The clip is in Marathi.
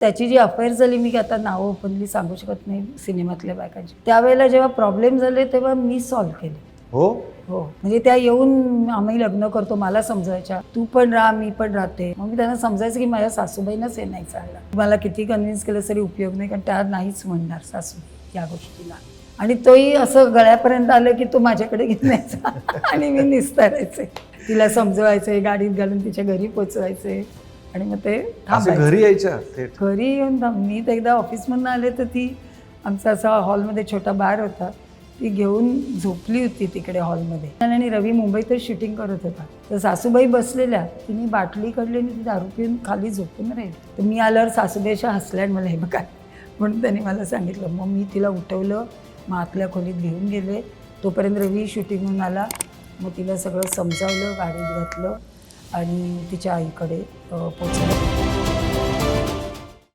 त्याची जी अफेअर झाली मी आता नावं ओपनली सांगू शकत नाही सिनेमातल्या बायकांची. त्यावेळेला जेव्हा प्रॉब्लेम झाले तेव्हा मी सॉल्व्ह केले. हो? हो. म्हणजे त्या येऊन आम्ही लग्न करतो मला समजायच्या. तू पण राहा मी पण राहते. मग मी त्यांना समजायचं की माझ्या सासूबाईंनाच हे नाही चाललं. मला किती कन्व्हिन्स केलं तरी उपयोग नाही कारण त्या नाहीच म्हणणार सासू या गोष्टीला. आणि तोही असं गळ्यापर्यंत आलं की तो माझ्याकडे घेऊन आणि मी निस्तारायचे. तिला समजवायचे गाडीत घालून तिच्या घरी पोचवायचे. आणि मग ते असे थांबायचे. घरी यायच्या थेट. घरी येऊन थांब मी तर एकदा ऑफिसमधून आले तर ती आमचा असा हॉलमध्ये छोटा बार होता. ती घेऊन झोपली होती तिकडे हॉलमध्ये. आणि रवी मुंबईतच शूटिंग करत होता. तर सासूबाई बसलेल्या. तिने बाटली काढली आणि ती दारू पिऊन खाली झोपून राहील. तर मी आल्यावर सासूबाईच्या हसल्या आणि मला हे बघा. म्हणून त्यांनी मला सांगितलं. मग मी तिला उठवलं. मग आतल्या खोलीत घेऊन गेले. तोपर्यंत रवी शूटिंगहून आला. मग तिला सगळं समजावलं गाडीत घातलं आणि तिच्या आईकडे पोचले